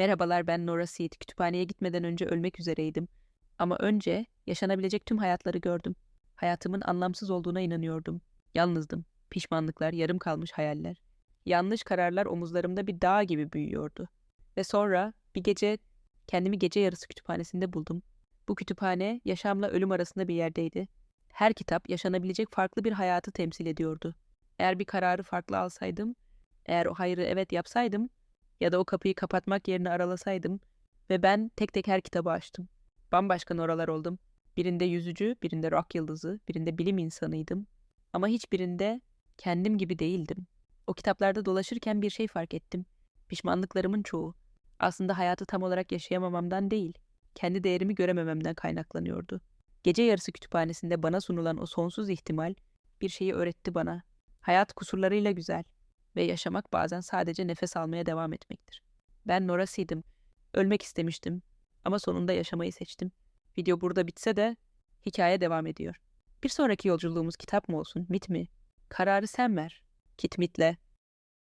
Merhabalar ben Nora Seed. Kütüphaneye gitmeden önce ölmek üzereydim. Ama önce yaşanabilecek tüm hayatları gördüm. Hayatımın anlamsız olduğuna inanıyordum. Yalnızdım. Pişmanlıklar, yarım kalmış hayaller. Yanlış kararlar omuzlarımda bir dağ gibi büyüyordu. Ve sonra bir gece kendimi gece yarısı kütüphanesinde buldum. Bu kütüphane yaşamla ölüm arasında bir yerdeydi. Her kitap yaşanabilecek farklı bir hayatı temsil ediyordu. Eğer bir kararı farklı alsaydım, eğer o hayrı evet yapsaydım ya da o kapıyı kapatmak yerine aralasaydım ve ben tek tek her kitabı açtım. Bambaşka noralar oldum. Birinde yüzücü, birinde rock yıldızı, birinde bilim insanıydım. Ama hiçbirinde kendim gibi değildim. O kitaplarda dolaşırken bir şey fark ettim. Pişmanlıklarımın çoğu aslında hayatı tam olarak yaşayamamamdan değil, kendi değerimi göremememden kaynaklanıyordu. Gece yarısı kütüphanesinde bana sunulan o sonsuz ihtimal bir şeyi öğretti bana. Hayat kusurlarıyla güzel ve yaşamak bazen sadece nefes almaya devam etmektir. Ben Nora'sıydım. Ölmek istemiştim ama sonunda yaşamayı seçtim. Video burada bitse de hikaye devam ediyor. Bir sonraki yolculuğumuz kitap mı olsun, mit mi? Kararı sen ver. Kit mitle.